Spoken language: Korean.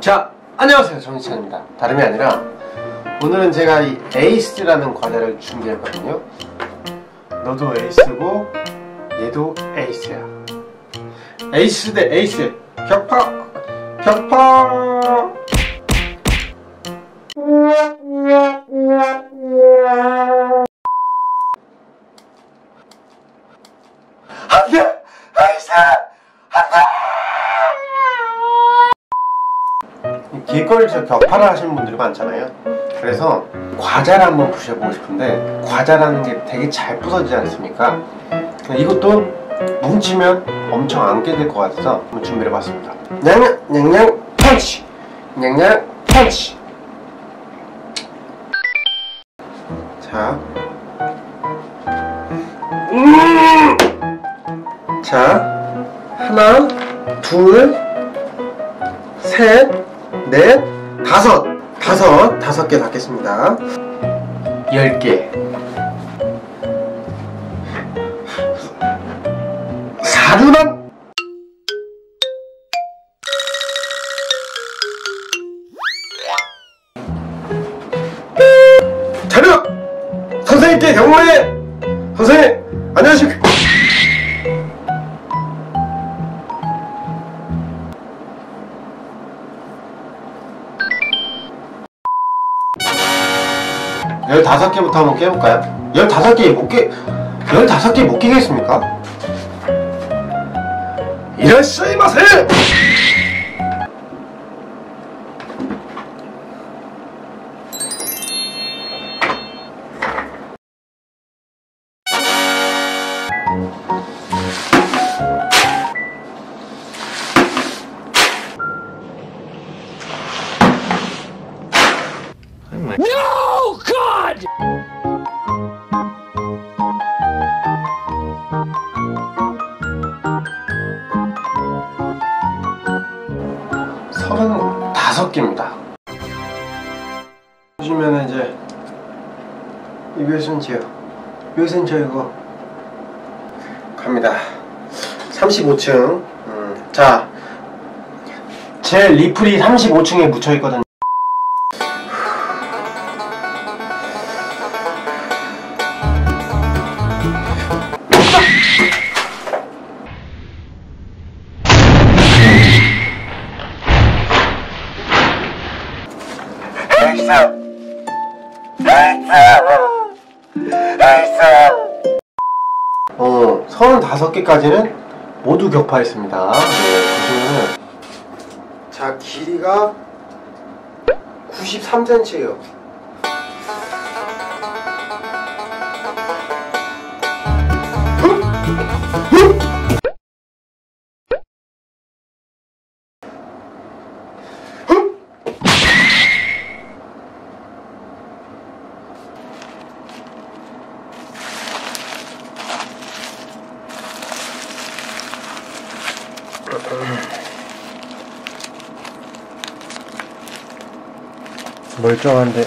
자, 안녕하세요. 정희찬입니다. 다름이 아니라 오늘은 제가 이 에이스라는 과자를 준비했거든요. 너도 에이스고 얘도 에이스야. 에이스 대 에이스 격파 격파 길거리 저 격파를 하시는 분들이 많잖아요. 그래서 과자를 한번 부셔보고 싶은데 과자라는 게 되게 잘 부서지지 않습니까? 이것도 뭉치면 엄청 안게 될것 같아서 한번 준비를 해봤습니다. 냥냥 냥냥 펀치 냥냥 펀치 자 음! 자 하나 둘 셋, 넷, 다섯, 다섯, 다섯 개 닫겠습니다. 열 개. 사르만. 자료! 선생님께 경례! 선생님, 15개부터 한번 깨볼까요? 15개 못 깨... 15개 못 깨겠습니까? 이라시아이마세! 서른다섯 개입니다. 보시면 이제 이것은 지요. 이것은 저 이거 갑니다. 35층. 음, 자, 제 리플이 35층에 묻혀 있거든요. 어, 35개까지는 모두 격파했습니다. 네, 보시면은 자, 길이가 93cm예요. 멀쩡한데